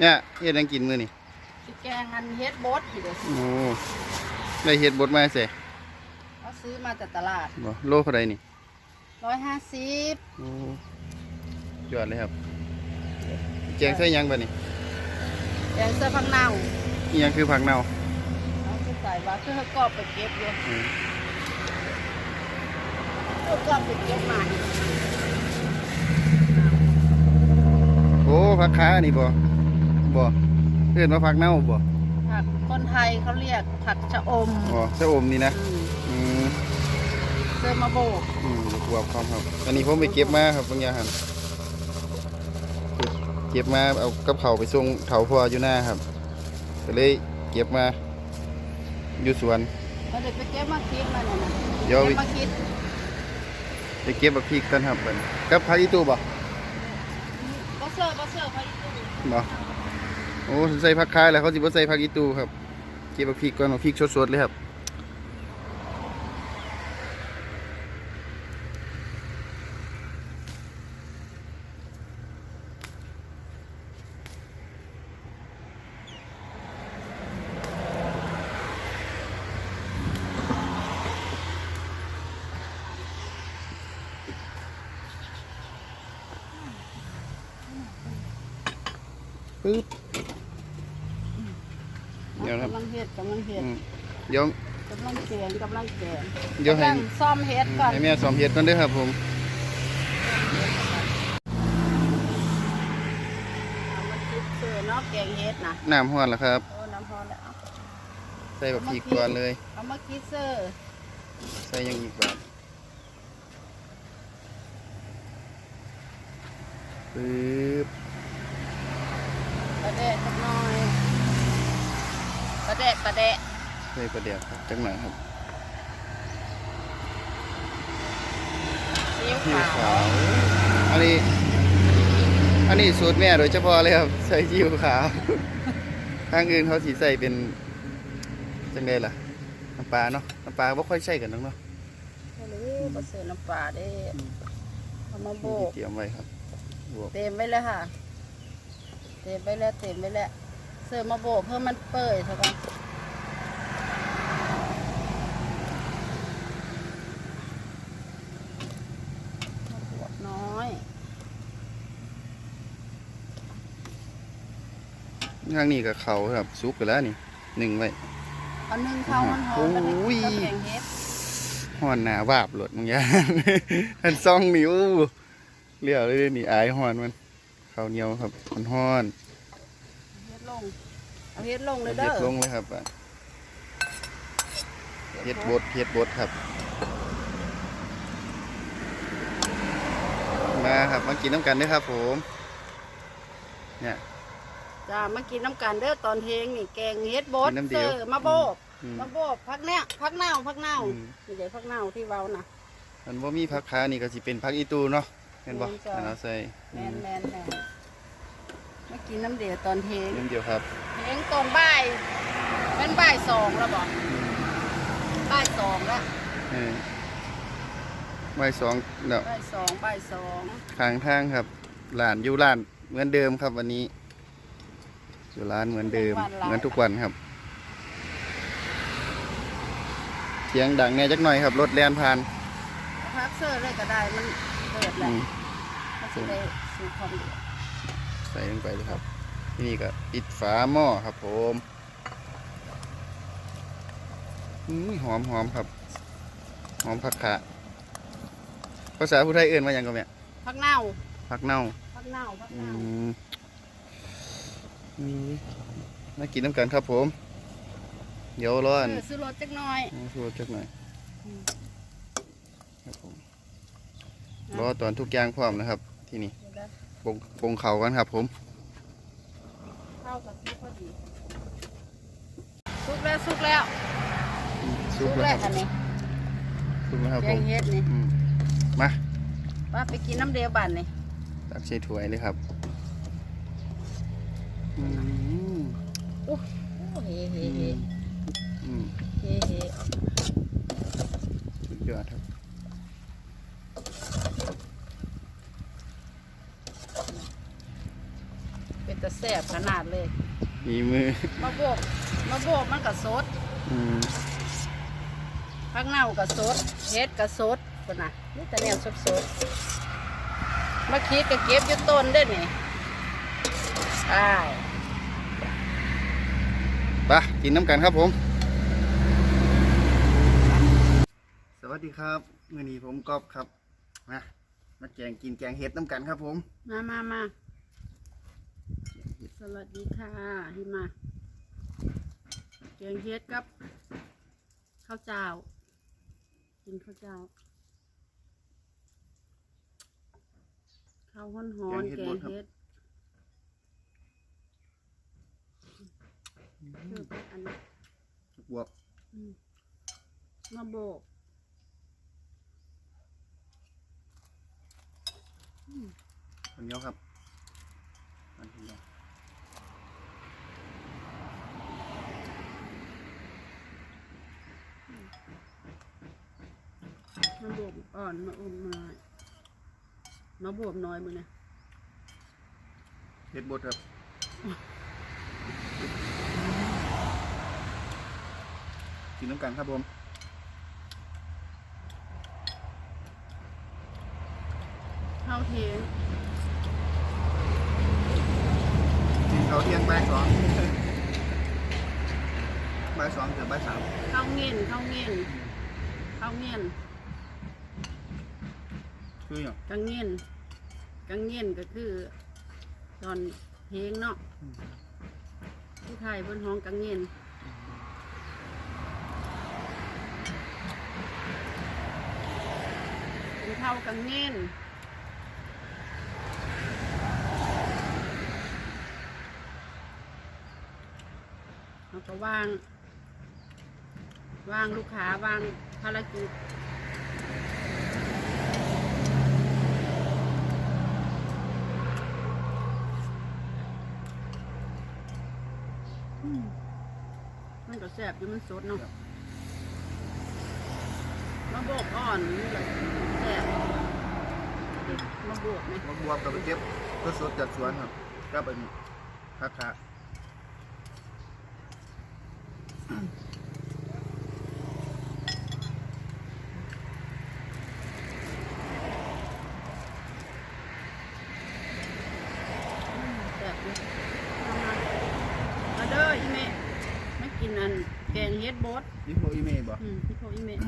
เนี่ยเฮ็ดหยังกินมื้อนี่สิแกงอันเฮ็ดบดอยู่เด้อโอ้ได้เฮ็ดบดมาเสยเขาซื้อมาจากตลาดบ่โลเท่าใดนี่ร้อยห้าสิบโอ้ยอดเลยครับแกงใส่หยังบัดนี้แกงเสื้อพังเน่าอีหยังคือผักเน่าเอาไปใส่ว่าคือเขากรอบไปเก็บอยู่อืมเขากรอบไปเก็บมาโอ้ผักขานี่บ่ บ่เอิ้นว่าผักเน่าบ่ผักคนไทยเขาเรียกผักชะอมอ๋อชะอมนี่นะอืมอืมเสื้อมาโบกอืมบวบความครับ อันนี้ผมไปเก็บมาครับบางอย่างครับเก็บมาเอากับเขาวไปส่งเถาพ่ออยู่หน้าครับก็เลยเก็บมาอยู่สวนเราเด็กไปเก็บมาคิดมาเนี่ยนะเดี๋ยวเก็บมาคิดไปเก็บบักพริกกันครับบัดนี้กับผักอีตูบ่บ่เสื้อบ่เสื้อเขาอีกตู้บ่โอ้ใส่ผักคายแล้วเขาสิบ่ใส่ผักอีตูครับเก็บบักพริกก่อนบักพริกสดๆเลยครับปึ๊บ ดี๋ยวนะครับกำลังเฮ็ดกำลังเฮ็ดอืมเดี๋ยว กำลังแกงกำลังแกงเดี๋ยวให้ กำลังซ่อมเฮ็ดก่อนให้แม่ซ้อมเฮ็ดก่อนเด้อครับผม เอามาคิดเสื้อเนาะแกงเฮ็ดนะน้ำร้อนแล้วครับ โอ้น้ำพอแล้วเอาใส่บักพริกก่อนเลย เอามาคิดเสื้อใส่หยังอีกบ้างปึ๊บปลาแดะสักหน่อยปลา แดะปลาแดะใส่ประเดี๋ยวครับจังหน่อยครับซีอิ๊วซีอิ๊วขาขาววอันนี้ อันนี้สูตรแม่โดยเฉพาะเลยครับ ใส่ซีอิ๊วขาวทางอื่นเขาสีใส่เป็นจังไดล่ะน้ำปลาเนาะน้ำปลาไม่ค่อยใส่กันเนาะโอ้ยปลาเสือน้ำปลาเด้เอามาโบกเตรียมไว้ครับบวกเต็มไปเลยค่ะ เต็มไปแล้วเต็มไปแล้ว เสือมาโบกเพื่อมันเปื่อยสักกันมาบวกน้อย ทางนี้กับเขาครับซุกไปแล้วนี่หนึ่งไว้เอานึ่งข้าวมันหอมกับโอ้ยกับแกงเฮ็ดห่อนหนาวาบหลดมึงยานอันซองนิ้วเลี้ยวเลยนี่อายห่อนมันข้าวเหนียวครับมันห่อนเฮ็ดลงเอาเฮ็ดลงเลยเฮ็เด้ดอลงเลยครับอะเฮ็ดบดเฮ็ดบดครับ มาครับมากินน้ำกันเด้วยครับผม เนี่ย จ้ามากินน้ำกันเด้อตอนเทงนี่แกงเฮ็ดบดกินน้ำเดียวเสือมาโบกอืม มาโบกพักเนี้ยพักเน่าพักเน่าอืมนี่เดี๋ยวพักเน่าที่เว้านะ มันว่ามีผักขานี่ก็สิเป็นผักอีตูเนาะเห็นบ่แม่นจ้ะ อันเอาใส่แมนแมนแมนมากินน้ำเดียวตอนเทงนิดเดียวครับเทงตอนบ่ายเป็นบ่ายสองแล้วบอกบ่ายสองแล้วเออใบสองเนาะบ่ายสองบ่ายสองทางทางครับร้านอยู่ร้านเหมือนเดิมครับวันนี้ อยู่ร้านเหมือนเดิม เหมือนทุกวันครับเสียงดังแน่จักหน่อยครับ รถแล่นผ่านพักเสื้อเลยก็ได้ มันเปิดแหอืละมมันจะได้สูความเดือดใส่ลงไปเลยครับที่นี่ก็ปิดฝาหม้อครับผมอุ้ยหอมหอมครับ หอมผักขาภาษาผู้ไทยเอื่นว่าอย่างก็แม่พักเน่าผักเน่าพักเน่าพักอืเน่า มนี่มากินน้ำกันครับผม เดี๋ยวร้อนเออซื้อรถจักหน่อยชูจักหน่อยอืมครับผมรอตอนทุกอย่างพร้อมนะครับ ที่นี่เดี๋ยวนะปรุงปรุงเขากันครับผมเข้ากับซุปพอดีซุปแล้วซุปแล้วซุซุปปแล้วแล้วครับอันนี้ซุปแล้วครับแกผงมเฮ็ดนี่อืมมาว่าไปกินน้ำเดียวบันนี่ตักใส่ถ้วยเลยครับ อืมโอ้เฮ้เฮ้เฮ้อืมเฮ้เฮ้สุดยอดครับเป็นตะแซ่บขนาดเลยมีมือมาโบกมาโบกมันก็สดอืมพักเน่าก็สดเฮ็ดก็สดคนน่ะนี่แต่แนวสดสดมาคิดก็เก็บอยู่ต้นเด้อนี่ใช่ ไปกินน้ำกันครับผม สวัสดีครับมื่อนี้ผมกอบครับมามาแกงกินแกงเห็ดน้ำกันครับผมมามามาสวัสดีค่ะที่มาแกงเฮ็ดกับ ข้าวเจ้า กินข้าวเจ้า ข้าวห้อนหอนๆแกงเฮ็ด เลือกอันนี้บวกอืมมาโบกคนเหนียวครับอันนี้เนาะมาโบกอ่อนมาอมน้อยมาโบกน้อยมือนะเห็ดบดครับ กินน้ำกันครับผมข้าวเทงกินเขาวเที่ยงบ่ายสองบ่ายสองเกือบบ่ายสามข้าวเงี้ยนข้าวเงี้ยนข้าวเงี้ยนคืออย่างกังเงี้ยนกังเงี้ยนก็คือ ตอนเพลงเนาะผู้ไทยบนห้องกังเงี้ยน เป็นข้าวกังเงี้ยนเราก็วางวางลูกค้าวางภารกิจอืมมันก็แซ่บอยู่มันสดเนาะมะโบกอ่อนนี่แหละ แซ่บเด็กมะโบกไหมมะบวบกับไปเก็บก็สดจากสวนครับก็เป็นพักขาแซ่บอยู่มามาเด้ออีเมะมากินอันแกงเฮ็ดบดนี่โมอีเมย์บอกอืมพี่พ่ออีเมะ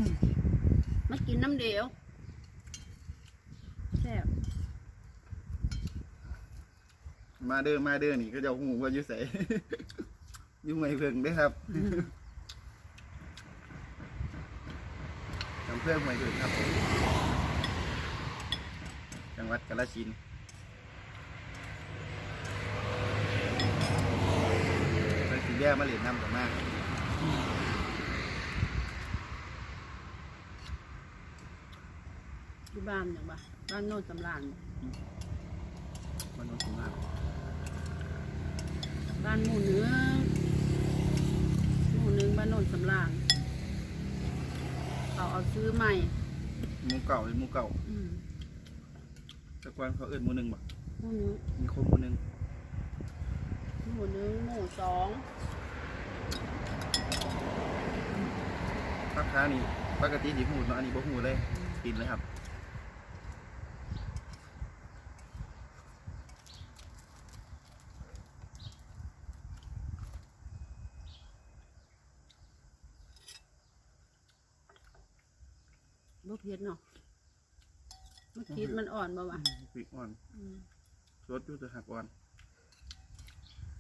มากินน้ำเดียวแซ่บ มาเด้อมาเด้อนี่ก็จะหูว่าอยู่ใส่อยู่ไม่เพิ่งเด้อครับจำเพื่อนไม่เพิ่งครับจังหวัดกาฬสินธุ์ไปสีแย่มาเหรียญนำกับมากที่บ้านอย่างบ้าบ้านโน่นสำรานมันนนทมากบ้านหมู่เหนือหมู่หนึ่งบ้านโน่นสำรานเขาเอาซื้อใหม่หมูเก่าเป็นหมูเก่าอืมแตะกอนเขาเอิ้นหมูหนึ่งบ่หมู่หนึ่งมีครบหมูหนึ่งหมู่หนึ่งหมู่สองภาคค้านี่ปกติดีหูเนาะอันนี้บ่หูเลยกินเลยครับ เผ็ดเนาะมันคิดมันอ่อนบ่วะพริกอ่อนอืมรสอยู่แต่หักอ่อน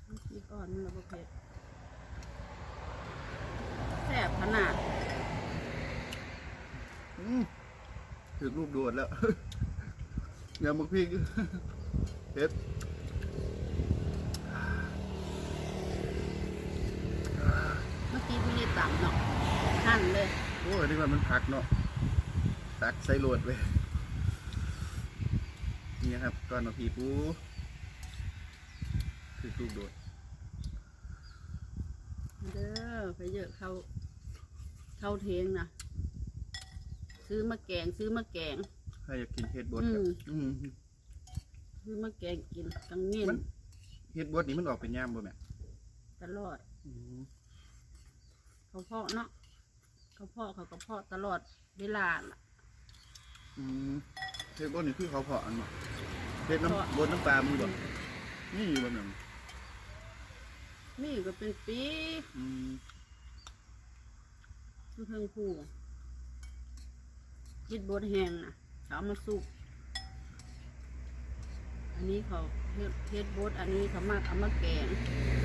มันคิดอ่อนมันละบ่เผ็ดแซ่บขนาดอืมถือรูปโดดแล้ว อย่ามึกพริกเผ็ดเมื่อกี้ไม่ได้ต่ำเนาะหั่นเลย โอ้ยนี่ว่ามันผักเนาะ ตักใส่โหลดเลยนี่ครับก่อนมาพีปูถือรูปโดดเด้อไปเยอะเข้าเข้าเทงนะซื้อมาแกงซื้อมาแกงใครอยากกินเผ็ดบดอืครับมอืมซื้อมาแกงกินกังเงี้ยมันนเฮ็ดบดนี่มันออกเป็นยามบ่แม่ตลอดเขาเพาะเนาะเขาเพาะเขาก็เพาะตลอดเวลาน่ะ อืมเฮ็ดบดนี่คือเขาเพาะอันบ่เฮ็ดเพาะน้ำบดน้ำปลามีบ่นี่อยู่บ่แม่นมีอยู่ก็เป็นปีอืมคือเพิ่งคู่คิดบดแห้งน่ะเขาเอามาสุก อันนี้เขาเฮ็ดเฮ็ดบดอันนี้เขามาเอามาแกง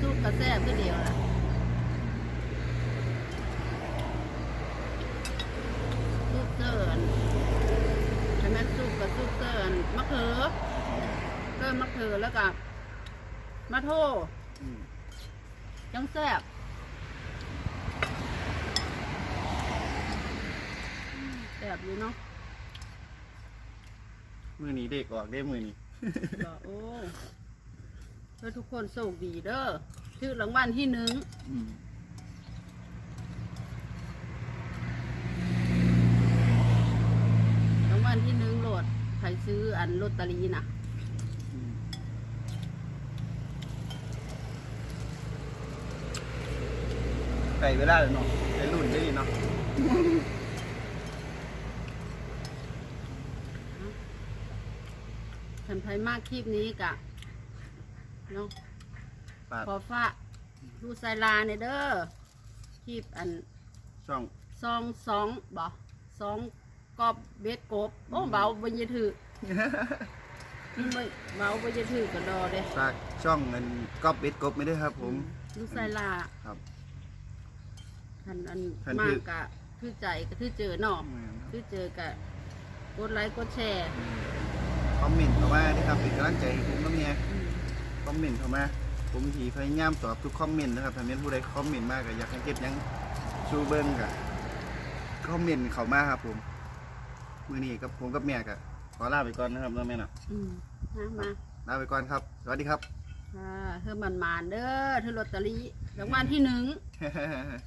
สุกกระแซ่บก็เดียวล่ะสุกเกินใช่ไหมสุกกับสุกเกินมะ เขือเกินมะเขือแล้วก็มะโทอืมจังแซ่บแซ่บอยู่เนาะมื้อนี้เด็กออกได้มื้อนี้บอกโอ้เพื่อทุกคนโชคดีเด้อชื่อรางวัลที่หนึ่ง อืม รางวัลที่หนึ่งโหลด ใครซื้ออันลอตเตอรี่นะอืมไก่เวลาแล้วเนาะได้รุ่นได้ดีเนาะฉันไพมากคลิปนี้กะเนาะฝากขอฟ้ากดูไซลาเนี่ยเด้อคลิปอัน ช่องซองสองบ่สอง กอบเบ็ดกบโอ้เบาบนยถือไม่เบาบนยถือกระดอเด้ฝากช่องเงินก๊อปเบ็ดกบไม่ได้วยครับ ผมดูไซลาครับทันอันท่านมาคืกอ กะคือใจก็คือเจอเนาะคือเจอกะกดไลค์กดแชร์คอมเมนต์เข้ามาด้วยครับเป็นกำลังใจให้ผมน้ำเนี่ยอืมคอมเมนต์เข้ามาผมทีพยายามตอบทุกคอมเมนต์นะครับถ้ามีผู้ใดคอมเมนต์มากก็อยากให้เก็บหยังชูเบิ้งกับคอมเมนต์เข้ามาครับผม มือนี้กับผมกับแม่ก็ขอลาไปก่อนนะครับน้องแม่เนาะอืมมามาลาไปก่อนครับ สวัสดีครับ ค่ะเธอมันมานๆเด้อเธอลอตเตอรี่รางวัลที่หนึ่งฮ่าฮ่าฮ่า